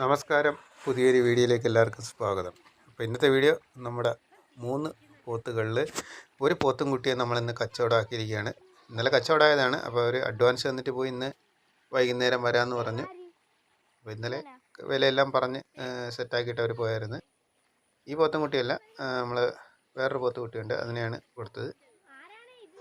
നമസ്കാരം. പുതിയൊരു വീഡിയോയിലേക്ക് എല്ലാവർക്കും സ്വാഗതം. അപ്പോൾ ഇന്നത്തെ വീഡിയോ നമ്മുടെ മൂന്ന് പോത്തുകളിൽ ഒരു പോത്തും കുട്ടിയെ നമ്മളിന്ന് കച്ചവടമാക്കിയിരിക്കുകയാണ് ഇന്നലെ കച്ചവടമായതാണ് അപ്പോൾ അവർ അഡ്വാൻസ് തന്നിട്ട് പോയി ഇന്ന് വൈകുന്നേരം വരാമെന്ന് പറഞ്ഞു. അപ്പോൾ ഇന്നലെ വിലയെല്ലാം പറഞ്ഞ് സെറ്റാക്കിയിട്ട് അവർ പോയായിരുന്നു. ഈ പോത്തും കുട്ടിയല്ല നമ്മൾ വേറൊരു പോത്ത് കുട്ടിയുണ്ട്. അതിനെയാണ് കൊടുത്തത്.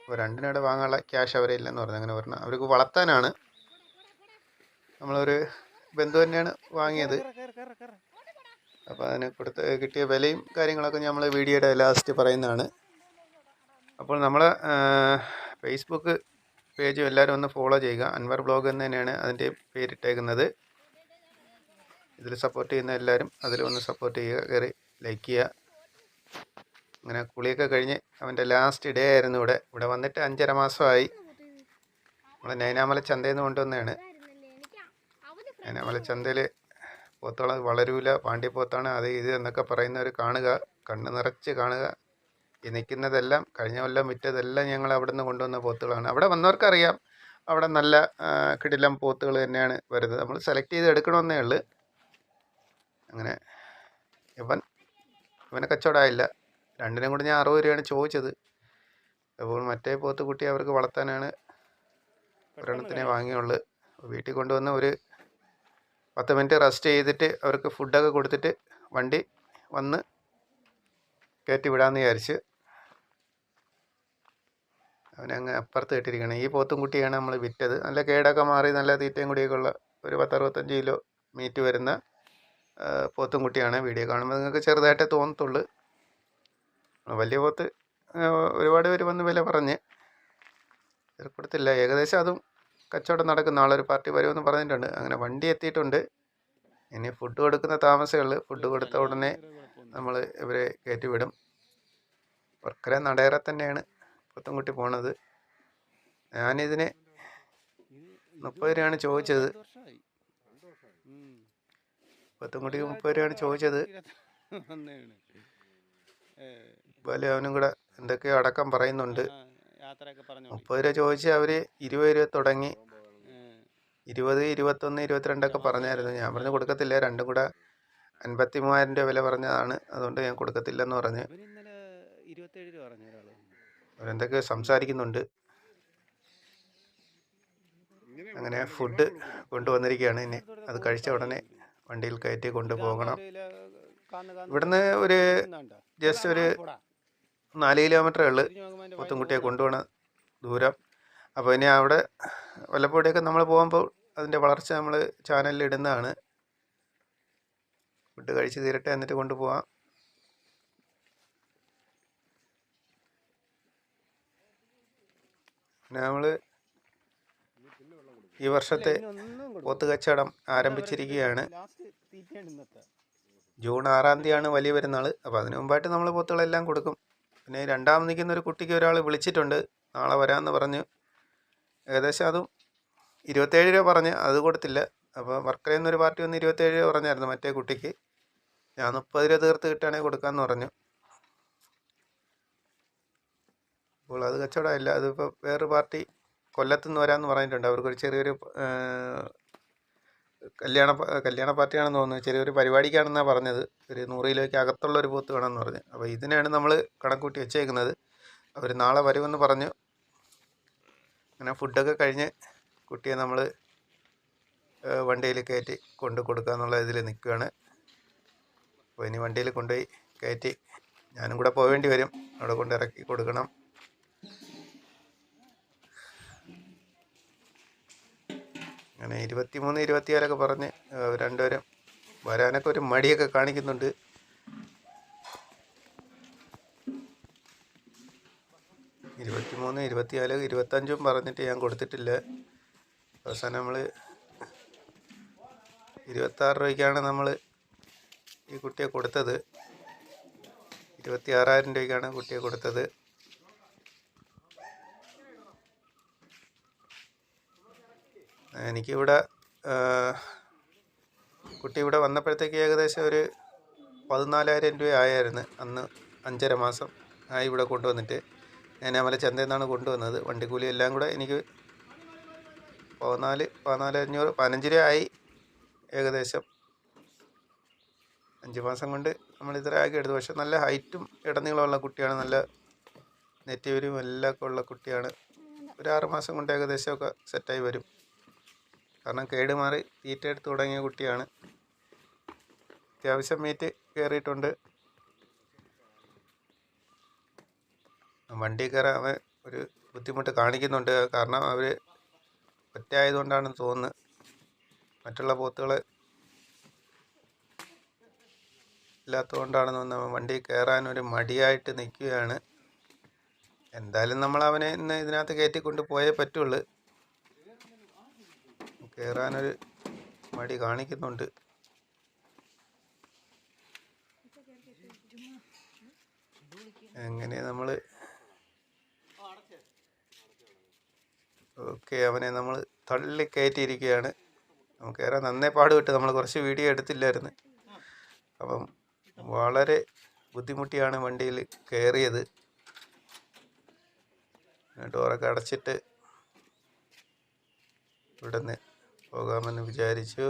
അപ്പോൾ രണ്ടിനൂടെ വാങ്ങാനുള്ള ക്യാഷ് അവരെ ഇല്ലെന്ന് പറഞ്ഞു. അങ്ങനെ പറഞ്ഞു. അവർക്ക് വളർത്താനാണ് നമ്മളൊരു ബന്ധു തന്നെയാണ് വാങ്ങിയത്. അപ്പോൾ അതിന് കൊടുത്ത് കിട്ടിയ വിലയും കാര്യങ്ങളൊക്കെ നമ്മൾ വീഡിയോയുടെ ലാസ്റ്റ് പറയുന്നതാണ്. അപ്പോൾ നമ്മളെ ഫേസ്ബുക്ക് പേജും എല്ലാവരും ഒന്ന് ഫോളോ ചെയ്യുക. അൻവർ ബ്ലോഗ് എന്ന് തന്നെയാണ് അതിന്റെ പേരിട്ടേക്കുന്നത്. ഇതിൽ സപ്പോർട്ട് ചെയ്യുന്ന എല്ലാവരും അതിൽ ഒന്ന് സപ്പോർട്ട് ചെയ്യുക കയറി ലൈക്ക് ചെയ്യുക. അങ്ങനെ കുളിയൊക്കെ കഴിഞ്ഞ് അവന്റെ ലാസ്റ്റ് ഡേ ആയിരുന്നു ഇവിടെ. ഇവിടെ വന്നിട്ട് അഞ്ചര മാസമായി. നമ്മൾ നൈനാമല ചന്തയിൽ നിന്ന് കൊണ്ടുവന്നതാണ്. നൈനാമല ചന്തയിൽ പോത്തുകൾ വളരൂല പാണ്ഡ്യപ്പോത്താണ് അത് ഇത് എന്നൊക്കെ പറയുന്നവർ കാണുക കണ്ണ് നിറച്ച് കാണുക. ഈ നിൽക്കുന്നതെല്ലാം കഴിഞ്ഞ കൊല്ലം വിറ്റതെല്ലാം ഞങ്ങൾ അവിടെ നിന്ന് കൊണ്ടുവന്ന പോത്തുകളാണ്. അവിടെ വന്നവർക്കറിയാം അവിടെ നല്ല കിടിലം പോത്തുകൾ തന്നെയാണ് വരുന്നത്. നമ്മൾ സെലക്ട് ചെയ്ത് എടുക്കണമെന്നേ ഉള്ളു. അങ്ങനെ ഇവൻ ഇവനെ കച്ചവടമായില്ല. രണ്ടിനും കൂടി ഞാൻ അറുപത് രൂപയാണ് ചോദിച്ചത്. അപ്പോൾ മറ്റേ പോത്ത് കുട്ടി അവർക്ക് വളർത്താനാണ് ഒരെണ്ണത്തിനെ വാങ്ങിയുള്ളു. വീട്ടിൽ കൊണ്ടുവന്ന് ഒരു പത്ത് മിനിറ്റ് റെസ്റ്റ് ചെയ്തിട്ട് അവർക്ക് ഫുഡൊക്കെ കൊടുത്തിട്ട് വണ്ടി വന്ന് കയറ്റി വിടാമെന്ന് വിചാരിച്ച് അവനങ്ങ് അപ്പുറത്ത് കെട്ടിയിരിക്കണം ഈ പോത്തും കുട്ടിയാണ് നമ്മൾ വിറ്റത്. നല്ല കേടൊക്കെ മാറി നല്ല തീറ്റയും കൂടിയൊക്കെ ഉള്ള ഒരു പത്തറുപത്തഞ്ച് കിലോ മീറ്റ് വരുന്ന പോത്തും കുട്ടിയാണ് വീഡിയോ കാണുമ്പോൾ നിങ്ങൾക്ക് ചെറുതായിട്ടേ തോന്നത്തുള്ളൂ. വലിയ പോത്ത് ഒരുപാട് പേര് വന്ന് വില പറഞ്ഞ്. കൊടുത്തില്ല. ഏകദേശം അതും കച്ചവടം നടക്കുന്ന ആളൊരു പാർട്ടി വരുമെന്ന് പറഞ്ഞിട്ടുണ്ട്. അങ്ങനെ വണ്ടി എത്തിയിട്ടുണ്ട്. ഇനി ഫുഡ് കൊടുക്കുന്ന താമസമേ ഉള്ളൂ. ഫുഡ് കൊടുത്ത ഉടനെ നമ്മൾ ഇവരെ കയറ്റി വിടും. വർക്കര നടയറ തന്നെയാണ് പുത്തൻകുട്ടി പോണത്. ഞാനിതിന് മുപ്പത് രൂപയാണ് ചോദിച്ചത്. പുത്തൻകുട്ടിക്ക് മുപ്പത് രൂപയാണ് ചോദിച്ചത്. അവനും കൂടെ എന്തൊക്കെയോ അടക്കം പറയുന്നുണ്ട്. മുപ്പത് രൂപ ചോദിച്ച് അവർ ഇരുപത് രൂപ തുടങ്ങി. ഇരുപത് ഇരുപത്തൊന്ന് ഇരുപത്തിരണ്ടൊക്കെ പറഞ്ഞായിരുന്നു. ഞാൻ പറഞ്ഞു കൊടുക്കത്തില്ല. രണ്ടും കൂടെ അൻപത്തി മൂവായിരം രൂപ വില പറഞ്ഞതാണ്. അതുകൊണ്ട് ഞാൻ കൊടുക്കത്തില്ലെന്ന് പറഞ്ഞ്. അവരെന്തൊക്കെ സംസാരിക്കുന്നുണ്ട്. അങ്ങനെ ഫുഡ് കൊണ്ടുവന്നിരിക്കുകയാണ്. ഇനി അത് കഴിച്ച ഉടനെ വണ്ടിയിൽ കയറ്റി കൊണ്ടുപോകണം. ഇവിടുന്ന് ഒരു ജസ്റ്റ് ഒരു നാല് കിലോമീറ്ററേ ഉള്ളു. പുത്തുംകുട്ടിയെ കൊണ്ടുപോകണ ദൂരം. അപ്പോൾ ഇനി അവിടെ വല്ലപ്പോഴൊക്കെ നമ്മൾ പോകുമ്പോൾ അതിന്റെ വളർച്ച നമ്മൾ ചാനലിൽ ഇടുന്നതാണ്. ഫുഡ് കഴിച്ച് തീരട്ടെ എന്നിട്ട് കൊണ്ടുപോകാം പിന്നെ നമ്മൾ ഈ വർഷത്തെ പോത്ത് കച്ചവടം ആരംഭിച്ചിരിക്കുകയാണ്. ജൂൺ ആറാം തീയതിയാണ് വലിയ പെരുന്നാൾ അപ്പോൾ അതിനു മുമ്പായിട്ട് നമ്മൾ പോത്തുകളെല്ലാം കൊടുക്കും. പിന്നെ രണ്ടാമത് നിൽക്കുന്ന ഒരു കുട്ടിക്ക് ഒരാൾ വിളിച്ചിട്ടുണ്ട്. നാളെ വരാമെന്ന് പറഞ്ഞു. ഏകദേശം അതും ഇരുപത്തേഴ് രൂപ പറഞ്ഞ് അത് കൊടുത്തില്ല. അപ്പോൾ വർക്കലയിൽ നിന്നൊരു പാർട്ടി വന്ന് ഇരുപത്തേഴ് രൂപ പറഞ്ഞായിരുന്നു മറ്റേ കുട്ടിക്ക്. ഞാൻ മുപ്പത് രൂപ തീർത്ത് കിട്ടുകയാണെങ്കിൽ കൊടുക്കാമെന്ന് പറഞ്ഞു. അപ്പോൾ അത് കച്ചവടമില്ല അതിപ്പോൾ വേറൊരു പാർട്ടി കൊല്ലത്തുനിന്ന് വരാമെന്ന് പറഞ്ഞിട്ടുണ്ട്. അവർക്കൊരു ചെറിയൊരു കല്യാണ കല്യാണ പാർട്ടിയാണെന്ന് തോന്നുന്നു. ചെറിയൊരു പരിപാടിക്കാണെന്നാണ് പറഞ്ഞത്. ഒരു നൂറ് കിലോയ്ക്ക് അകത്തുള്ള ഒരു പോത്ത് വേണമെന്ന് പറഞ്ഞു. അപ്പോൾ ഇതിനാണ് നമ്മൾ കണക്കൂട്ടി വെച്ചേക്കുന്നത്. അവർ നാളെ വരുമെന്ന് പറഞ്ഞു. അങ്ങനെ ഫുഡൊക്കെ കഴിഞ്ഞ് കുട്ടിയെ നമ്മൾ വണ്ടിയിൽ കയറ്റി കൊണ്ട് കൊടുക്കുക എന്നുള്ള ഇതിൽ നിൽക്കുകയാണ്. അപ്പോൾ ഇനി വണ്ടിയിൽ കൊണ്ടുപോയി കയറ്റി ഞാനും കൂടെ പോവേണ്ടി വരും. അവിടെ കൊണ്ട് ഇറക്കി കൊടുക്കണം. അങ്ങനെ ഇരുപത്തി മൂന്ന് ഇരുപത്തിയാലൊക്കെ പറഞ്ഞ് രണ്ടുപേരും വരാനൊക്കെ ഒരു മടിയൊക്കെ കാണിക്കുന്നുണ്ട്. ഇരുപത്തിമൂന്ന് ഇരുപത്തിനാല് ഇരുപത്തഞ്ചും പറഞ്ഞിട്ട് ഞാൻ കൊടുത്തിട്ടില്ല. അവസാനം നമ്മൾ ഇരുപത്താറ് രൂപയ്ക്കാണ് നമ്മൾ ഈ കുട്ടിയെ കൊടുത്തത്. ഇരുപത്തി ആറായിരം രൂപയ്ക്കാണ് കുട്ടിയെ കൊടുത്തത്. എനിക്കിവിടെ കുട്ടി ഇവിടെ വന്നപ്പോഴത്തേക്ക് ഏകദേശം ഒരു പതിനാലായിരം രൂപ ആയായിരുന്നു അന്ന് അഞ്ചര മാസം ആയി ഇവിടെ കൊണ്ടുവന്നിട്ട്. ഞാൻ അമല ചന്തയിൽ നിന്നാണ് കൊണ്ടുവന്നത്. വണ്ടിക്കൂലി എല്ലാം കൂടെ എനിക്ക് പതിനാല് പതിനാല് അഞ്ഞൂറ് പതിനഞ്ച് രൂപ ആയി ഏകദേശം. അഞ്ച് മാസം കൊണ്ട് നമ്മൾ ഇത്ര ആക്കി എടുത്തു. പക്ഷെ നല്ല ഹൈറ്റും ഇടനീളമുള്ള കുട്ടിയാണ്. നല്ല നെറ്റിവരും എല്ലാം ഒക്കെ ഉള്ള കുട്ടിയാണ്. ഒരു ആറ് മാസം കൊണ്ട് ഏകദേശമൊക്കെ സെറ്റായി വരും. കാരണം കേട് മാറി തീറ്റ എടുത്ത് തുടങ്ങിയ കുട്ടിയാണ്. അത്യാവശ്യം മീറ്റ് കയറിയിട്ടുണ്ട് വണ്ടി കയറാൻ അവൻ ഒരു ബുദ്ധിമുട്ട് കാണിക്കുന്നുണ്ട്. കാരണം അവർ ഒറ്റ ആയതുകൊണ്ടാണെന്ന് തോന്നുന്നത് മറ്റുള്ള പോത്തുകൾ ഇല്ലാത്തതുകൊണ്ടാണെന്ന് തോന്നുന്നത് വണ്ടി കയറാൻ ഒരു മടിയായിട്ട് നിൽക്കുകയാണ്. എന്തായാലും നമ്മൾ അവനെ ഇന്ന് ഇതിനകത്ത് കയറ്റി പോയേ പറ്റുള്ളൂ. കയറാനൊരു മടി കാണിക്കുന്നുണ്ട്. എങ്ങനെ നമ്മൾ ഓക്കെ അവനെ നമ്മൾ തള്ളി കയറ്റിയിരിക്കുകയാണ്. നമുക്ക് ഏറെ നന്നേ വിട്ട് നമ്മൾ കുറച്ച് വീഡിയോ എടുത്തില്ലായിരുന്നു. അപ്പം വളരെ ബുദ്ധിമുട്ടിയാണ് വണ്ടിയിൽ കയറിയത് ഡോറൊക്കെ അടച്ചിട്ട് ഇവിടുന്ന് പോകാമെന്ന് വിചാരിച്ചു.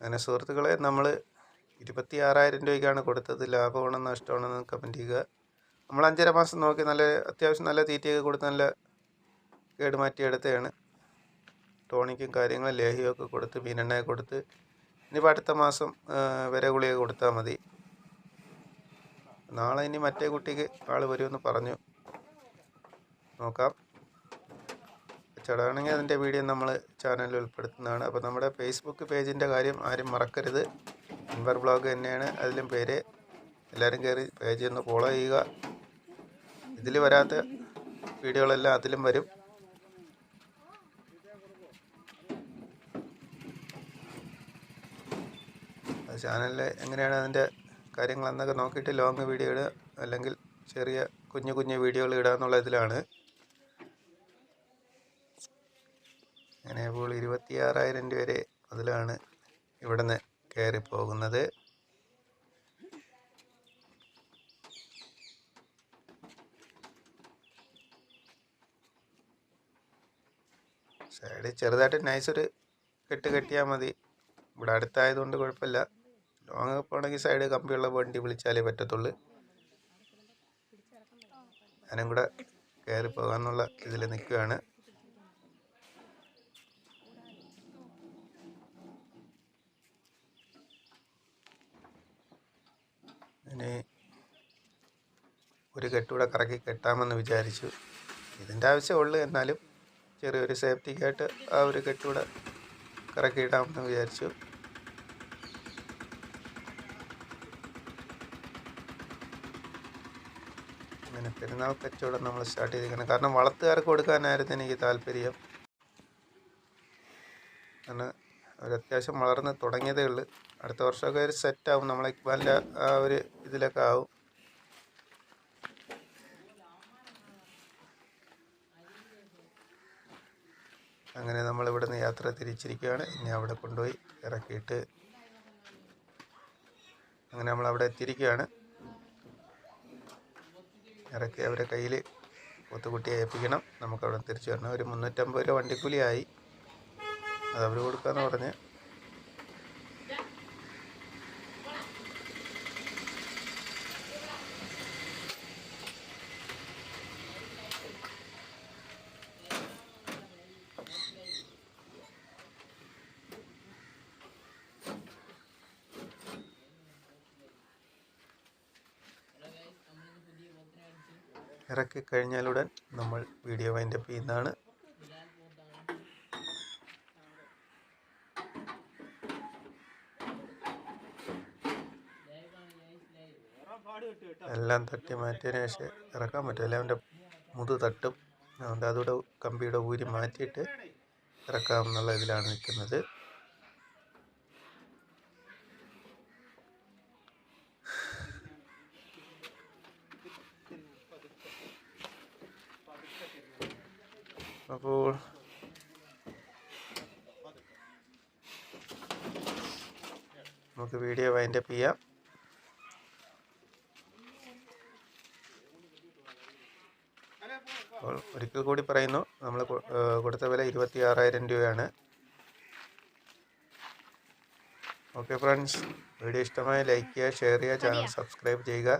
അങ്ങനെ സുഹൃത്തുക്കളെ നമ്മൾ ഇരുപത്തി ആറായിരം രൂപയ്ക്കാണ് കൊടുത്തത്. ലാഭമാണോ നഷ്ടമാണോ എന്ന് കമന്റ് ചെയ്യുക. നമ്മൾ അഞ്ചര മാസം നോക്കി നല്ല അത്യാവശ്യം നല്ല തീറ്റയൊക്കെ കൊടുത്ത് നല്ല കേട് മാറ്റി എടുത്തതാണ്. ടോണിക്കും കാര്യങ്ങളും ലേഹ്യമൊക്കെ കൊടുത്ത് മീനെണ്ണയൊക്കെ കൊടുത്ത്. ഇനിയിപ്പോൾ അടുത്ത മാസം വര വിര ഗുളിക കൊടുത്താൽ മതി. നാളെ ഇനി മറ്റേ കുട്ടിക്ക് ആൾ വരുമെന്ന് പറഞ്ഞു. നോക്കാം. കച്ചവടമാണെങ്കിൽ അതിന്റെ വീഡിയോ നമ്മൾ ചാനലിൽ ഉൾപ്പെടുത്തുന്നതാണ്. അപ്പോൾ നമ്മുടെ ഫേസ്ബുക്ക് പേജിന്റെ കാര്യം ആരും മറക്കരുത്. അൻവർ ബ്ലോഗ് തന്നെയാണ്. അതിലും പേര് എല്ലാവരും കയറി പേജ് ഒന്ന് ഫോളോ ചെയ്യുക. ഇതിൽ വരാത്ത വീഡിയോകളെല്ലാം അതിലും വരും. ചാനലിൽ എങ്ങനെയാണ് അതിന്റെ കാര്യങ്ങൾ എന്നൊക്കെ നോക്കിയിട്ട് ലോങ് വീഡിയോ ഇടുക. അല്ലെങ്കിൽ ചെറിയ കുഞ്ഞു കുഞ്ഞു വീഡിയോകൾ ഇടുക എന്നുള്ള ഇതിലാണ് ഇപ്പോൾ ഇരുപത്തിയാറായിരം രൂപ വരെ മുതലാണ് ഇവിടുന്ന് കയറി പോകുന്നത്. സൈഡിൽ ചെറുതായിട്ട് നൈസ് ഒരു കെട്ട് കെട്ടിയാൽ മതി. ഇവിടെ അടുത്തായതുകൊണ്ട് കുഴപ്പമില്ല. ലോങ് പോകണമെങ്കിൽ സൈഡ് കമ്പിയുള്ള വണ്ടി വിളിച്ചാലേ പറ്റത്തുള്ളൂ. ഞാനും കൂടെ കയറി പോകാമെന്നുള്ള ഇതിൽ നിൽക്കുകയാണ്. ഇനി ഒരു കെട്ടുകൂടെ കറക്കി കെട്ടാമെന്ന് വിചാരിച്ചു. ഇതിന്റെ ആവശ്യമുള്ളൂ എന്നാലും ചെറിയൊരു സേഫ്റ്റിക്കായിട്ട് ആ ഒരു കെട്ടുകൂടെ കറക്കിയിടാമെന്ന് വിചാരിച്ചു. അങ്ങനെ പെരുന്നാൾ കച്ചവടം നമ്മൾ സ്റ്റാർട്ട് ചെയ്തിരിക്കണം കാരണം വളർത്തുകാർക്ക് കൊടുക്കാനായിരുന്നു എനിക്ക് താല്പര്യം കാരണം അവർ അത്യാവശ്യം വളർന്ന് തുടങ്ങിയതേ ഉള്ളൂ. അടുത്ത വർഷമൊക്കെ ഒരു സെറ്റാവും നമ്മളെ ഇക്ബാലിന്റെ ആ ഒരു ഇതിലൊക്കെ ആവും. അങ്ങനെ നമ്മൾ ഇവിടുന്ന് യാത്ര തിരിച്ചിരിക്കുകയാണ്. ഇനി അവിടെ കൊണ്ടുപോയി ഇറക്കിയിട്ട് അങ്ങനെ നമ്മൾ അവിടെ എത്തിയിരിക്കുകയാണ്. ഇറക്കി അവരെ കയ്യിൽ കൊത്തുകുട്ടിയെ ഏൽപ്പിക്കണം. നമുക്ക് അവിടെ തിരിച്ചു വരണം. ഒരു മുന്നൂറ്റമ്പത് രൂപ വണ്ടിക്കൂലിയായി. അവർ കൊടുക്കാന്ന് പറഞ്ഞ്. ഇറക്കി കഴിഞ്ഞാലുടൻ നമ്മൾ വീഡിയോ വൈൻഡപ്പ് ചെയ്യുന്നതാണ്. എല്ലാം തട്ടി മാറ്റിയതിന് ശേഷം ഇറക്കാൻ പറ്റില്ല. അവന്റെ മുതു തട്ടും അതുകൊണ്ട് അതുകൂടെ കമ്പിയുടെ ഊരി മാറ്റിയിട്ട് ഇറക്കാം എന്നുള്ള ഇതിലാണ് നിൽക്കുന്നത്. അപ്പോൾ നമുക്ക് വീഡിയോ വൈൻഡപ്പ് ചെയ്യാം അപ്പോൾ ഒരിക്കൽ കൂടി പറയുന്നു. നമ്മൾ കൊടുത്ത വില ഇരുപത്തി ആറായിരം രൂപയാണ്. ഓക്കെ ഫ്രണ്ട്സ് വീഡിയോ ഇഷ്ടമായി ലൈക്ക് ചെയ്യുക ഷെയർ ചെയ്യുക ചാനൽ സബ്സ്ക്രൈബ് ചെയ്യുക.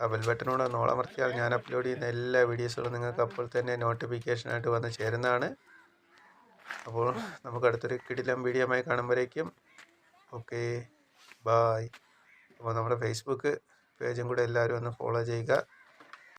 ആ ബെൽ ബട്ടനോട് നോളമർത്തിയാൽ ഞാൻ അപ്ലോഡ് ചെയ്യുന്ന എല്ലാ വീഡിയോസുകളും നിങ്ങൾക്ക് അപ്പോൾ തന്നെ നോട്ടിഫിക്കേഷനായിട്ട് വന്ന് ചേരുന്നതാണ്. അപ്പോൾ നമുക്ക് അടുത്തൊരു കിടിലം വീഡിയോമായി കാണുമ്പോഴേക്കും. ഓക്കെ ബായ് അപ്പോൾ നമ്മുടെ ഫേസ്ബുക്ക് പേജും കൂടെ എല്ലാവരും ഒന്ന് ഫോളോ ചെയ്യുക.